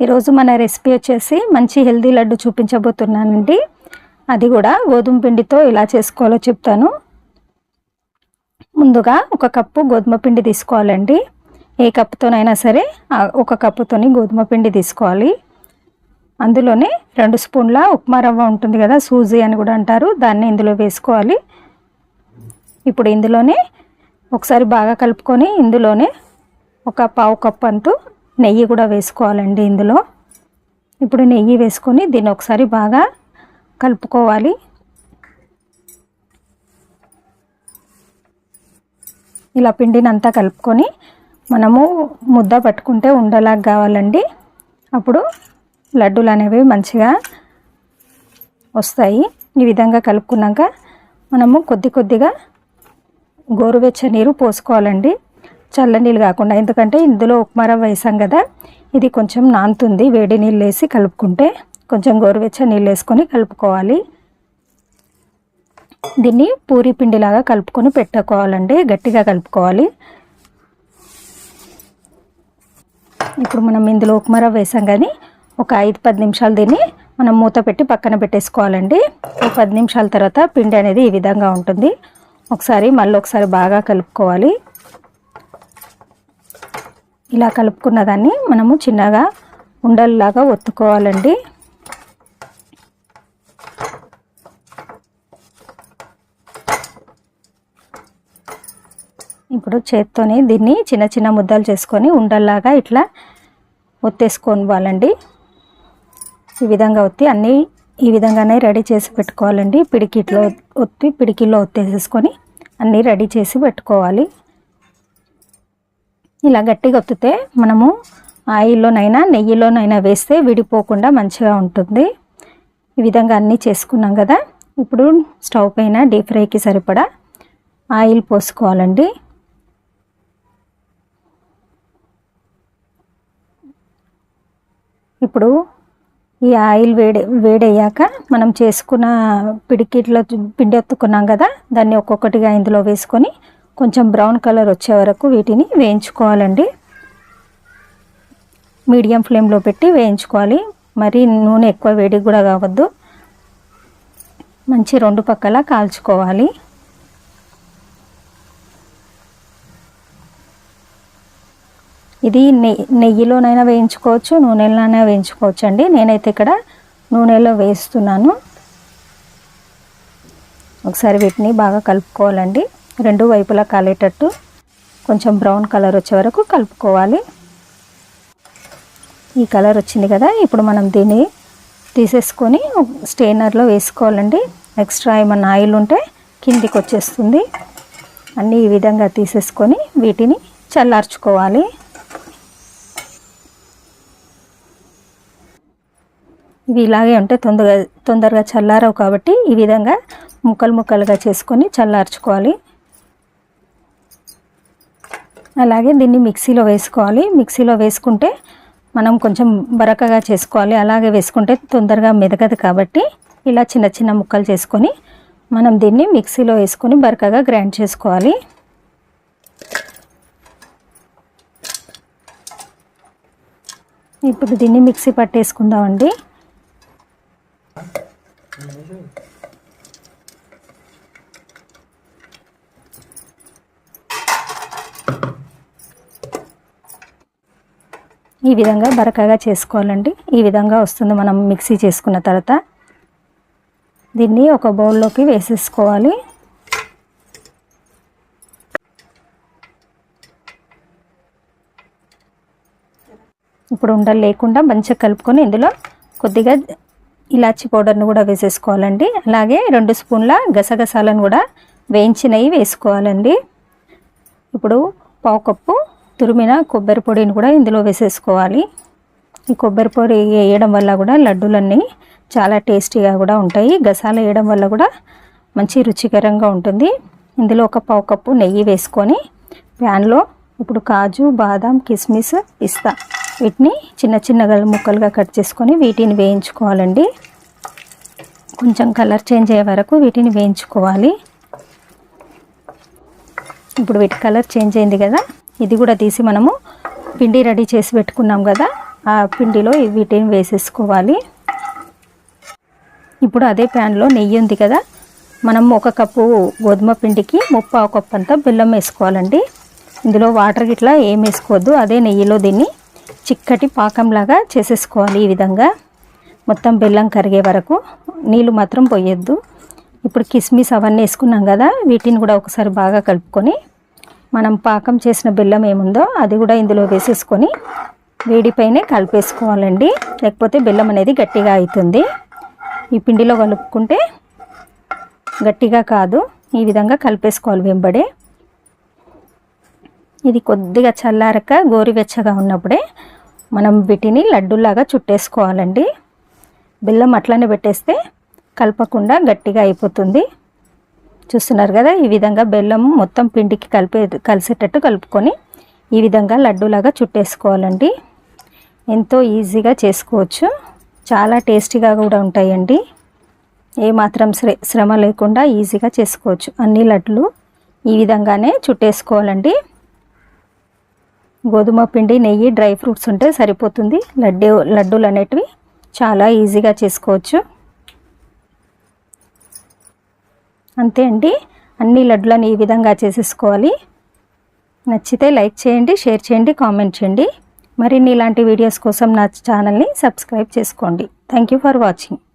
ఈరోజు మన రెసిపీ వచ్చేసి మంచి హెల్దీ లడ్డు చూపించబోతున్నానండి. అది కూడా గోధుమ పిండితో ఎలా చేసుకోవాలో చెప్తాను. ముందుగా ఒక కప్పు గోధుమ పిండి తీసుకోవాలండి. ఏ కప్పుతోనైనా సరే ఒక కప్పుతోని గోధుమ పిండి తీసుకోవాలి. అందులోనే రెండు స్పూన్ల ఉప్మా రవ్వ ఉంటుంది కదా సూజీ అని కూడా అంటారు. దాన్ని ఇందులో వేసుకోవాలి. ఇప్పుడు ఇందులోనే ఒకసారి బాగా కలుపుకొని ఇందులోనే ఒక పావు కప్ అంతు నెయ్యి కూడా వేసుకోవాలండి ఇందులో. ఇప్పుడు నెయ్యి వేసుకొని దీన్ని ఒకసారి బాగా కలుపుకోవాలి. ఇలా పిండిని అంతా కలుపుకొని మనము ముద్ద పట్టుకుంటే ఉండలాగా కావాలండి. అప్పుడు లడ్డూలు అనేవి మంచిగా వస్తాయి. ఈ విధంగా కలుపుకున్నాక మనము కొద్ది కొద్దిగా గోరువెచ్చ నీరు పోసుకోవాలండి. చల్ల నీళ్ళు కాకుండా ఎందుకంటే ఇందులో ఉప్మా రవ్వ వేసాం కదా ఇది కొంచెం నానుతుంది. వేడి నీళ్ళు వేసి కలుపుకుంటే కొంచెం గోరువెచ్చ నీళ్ళు వేసుకొని కలుపుకోవాలి. దీన్ని పూరి పిండిలాగా కలుపుకొని పెట్టుకోవాలండి గట్టిగా కలుపుకోవాలి. ఇప్పుడు మనం ఇందులో ఉప్మా రవ్వ వేసాం కానీ ఒక ఐదు పది నిమిషాలు దీన్ని మనం మూత పెట్టి పక్కన పెట్టేసుకోవాలండి. ఒక పది నిమిషాల తర్వాత పిండి అనేది ఈ విధంగా ఉంటుంది. ఒకసారి మళ్ళీ ఒకసారి బాగా కలుపుకోవాలి. ఇలా కలుపుకున్న దాన్ని మనము చిన్నగా ఉండల్లాగా ఒత్తుకోవాలండి. ఇప్పుడు చేత్తోని దీన్ని చిన్న చిన్న ముద్దలు చేసుకొని ఉండల్లాగా ఇట్లా ఒత్తేసుకోవాలండి. ఈ విధంగా ఒత్తి అన్నీ ఈ విధంగానే రెడీ చేసి పెట్టుకోవాలండి. పిడికిట్లో ఒత్తి పిడికిలో ఒత్తేసేసుకొని అన్నీ రెడీ చేసి పెట్టుకోవాలి. ఇలా గట్టిగా ఒత్తితే మనము ఆయిల్లోనైనా నెయ్యిలోనైనా వేస్తే విడిపోకుండా మంచిగా ఉంటుంది. ఈ విధంగా అన్నీ చేసుకున్నాం కదా. ఇప్పుడు స్టవ్ పైన డీప్ ఫ్రైకి సరిపడా ఆయిల్ పోసుకోవాలండి. ఇప్పుడు ఈ ఆయిల్ వేడి వేడయ్యాక మనం చేసుకున్న పిడికిట్లో పిండి ఎత్తుకున్నాం కదా దాన్ని ఒక్కొక్కటిగా ఇందులో వేసుకొని కొంచెం బ్రౌన్ కలర్ వచ్చే వరకు వీటిని వేయించుకోవాలండి. మీడియం ఫ్లేమ్లో పెట్టి వేయించుకోవాలి. మరి నూనె ఎక్కువ వేడి కూడా కావద్దు. మంచి రెండు పక్కల కాల్చుకోవాలి. ఇది నెయ్యి నెయ్యిలోనైనా వేయించుకోవచ్చు నూనెలోనైనా వేయించుకోవచ్చు అండి నేనైతే ఇక్కడ నూనెలో వేస్తున్నాను. ఒకసారి వీటిని బాగా కలుపుకోవాలండి. రెండు వైపులా కాలేటట్టు కొంచెం బ్రౌన్ కలర్ వచ్చే వరకు కలుపుకోవాలి. ఈ కలర్ వచ్చింది కదా ఇప్పుడు మనం దీన్ని తీసేసుకొని స్టెయినర్లో వేసుకోవాలండి. ఎక్స్ట్రా ఏమన్నా ఆయిల్ ఉంటే కిందికి వచ్చేస్తుంది. అన్నీ ఈ విధంగా తీసేసుకొని వీటిని చల్లార్చుకోవాలి. ఇవి ఇలాగే ఉంటే తొందరగా తొందరగా చల్లారవు కాబట్టి ఈ విధంగా ముక్కలు ముక్కలుగా చేసుకొని చల్లార్చుకోవాలి. అలాగే దీన్ని మిక్సీలో వేసుకోవాలి. మిక్సీలో వేసుకుంటే మనం కొంచెం బరకగా చేసుకోవాలి. అలాగే వేసుకుంటే తొందరగా మెదగదు కాబట్టి ఇలా చిన్న చిన్న ముక్కలు చేసుకొని మనం దీన్ని మిక్సీలో వేసుకొని బరకగా గ్రైండ్ చేసుకోవాలి. ఇప్పుడు దీన్ని మిక్సీ పట్టేసుకుందామండి. ఈ విధంగా బరకగా చేసుకోవాలండి. ఈ విధంగా వస్తుంది మనం మిక్సీ చేసుకున్న తర్వాత. దీన్ని ఒక బౌల్లోకి వేసేసుకోవాలి. ఇప్పుడు ఉండలు లేకుండా మంచిగా కలుపుకొని ఇందులో కొద్దిగా ఇలాచి పౌడర్ను కూడా వేసేసుకోవాలండి. అలాగే రెండు స్పూన్ల గసగసాలను కూడా వేయించినవి వేసుకోవాలండి. ఇప్పుడు పావు కప్పు తురిమిన కొబ్బరి పొడిని కూడా ఇందులో వేసేసుకోవాలి. ఈ కొబ్బరి పొడి వేయడం వల్ల కూడా లడ్డూలన్నీ చాలా టేస్టీగా కూడా ఉంటాయి. గసాలు వేయడం వల్ల కూడా మంచి రుచికరంగా ఉంటుంది. ఇందులో ఒక పావు కప్పు నెయ్యి వేసుకొని ప్యాన్లో ఇప్పుడు కాజు బాదాం కిస్మిస్ పిస్తా వీటిని చిన్న చిన్నగా ముక్కలుగా కట్ చేసుకొని వీటిని వేయించుకోవాలండి. కొంచెం కలర్ చేంజ్ అయ్యే వరకు వీటిని వేయించుకోవాలి. ఇప్పుడు వీటి కలర్ చేంజ్ అయింది కదా. ఇది కూడా తీసి మనము పిండి రెడీ చేసి పెట్టుకున్నాం కదా ఆ పిండిలో వీటిని వేసేసుకోవాలి. ఇప్పుడు అదే ప్యాన్లో నెయ్యి ఉంది కదా మనం ఒక కప్పు గోధుమ పిండికి ముప్పావు కప్పు అంతా బెల్లం వేసుకోవాలండి. ఇందులో వాటర్ గిట్లా ఏం వేసుకోవద్దు అదే నెయ్యిలో దీన్ని చిక్కటి పాకంలాగా చేసేసుకోవాలి ఈ విధంగా. మొత్తం బెల్లం కరిగే వరకు నీళ్ళు మాత్రం పోయొద్దు. ఇప్పుడు కిస్మిస్ అవన్నీ వేసుకున్నాం కదా వీటిని కూడా ఒకసారి బాగా కలుపుకొని మనం పాకం చేసిన బెల్లం ఏముందో అది కూడా ఇందులో వేసేసుకొని వేడిపైనే కలిపేసుకోవాలండి. లేకపోతే బెల్లం అనేది గట్టిగా అవుతుంది. ఈ పిండిలో కలుపుకుంటే గట్టిగా కాదు ఈ విధంగా కలిపేసుకోవాలి వెంబడే. ఇది కొద్దిగా చల్లారక గోరువెచ్చగా ఉన్నప్పుడే మనం వీటిని లడ్డూలాగా చుట్టేసుకోవాలండి. బెల్లం అట్లనే పెట్టేస్తే కలపకుండా గట్టిగా అయిపోతుంది. చూస్తున్నారు కదా ఈ విధంగా బెల్లం మొత్తం పిండికి కలిపే కలిసేటట్టు కలుపుకొని ఈ విధంగా లడ్డూలాగా చుట్టేసుకోవాలండి. ఎంతో ఈజీగా చేసుకోవచ్చు. చాలా టేస్టీగా కూడా ఉంటాయండి. ఏమాత్రం శ్రమ లేకుండా ఈజీగా చేసుకోవచ్చు. అన్ని లడ్లు ఈ విధంగానే చుట్టేసుకోవాలండి. గోధుమ పిండి నెయ్యి డ్రై ఫ్రూట్స్ ఉంటే సరిపోతుంది. లడ్డు లడ్డూలు అనేటివి చాలా ఈజీగా చేసుకోవచ్చు. అంతే అండి. అన్ని లడ్డులను ఈ విధంగా చేసేసుకోవాలి. నచ్చితే లైక్ చేయండి షేర్ చేయండి కామెంట్ చేయండి. మరిన్ని ఇలాంటి వీడియోస్ కోసం నా ఛానల్ని సబ్స్క్రైబ్ చేసుకోండి. Thank you for watching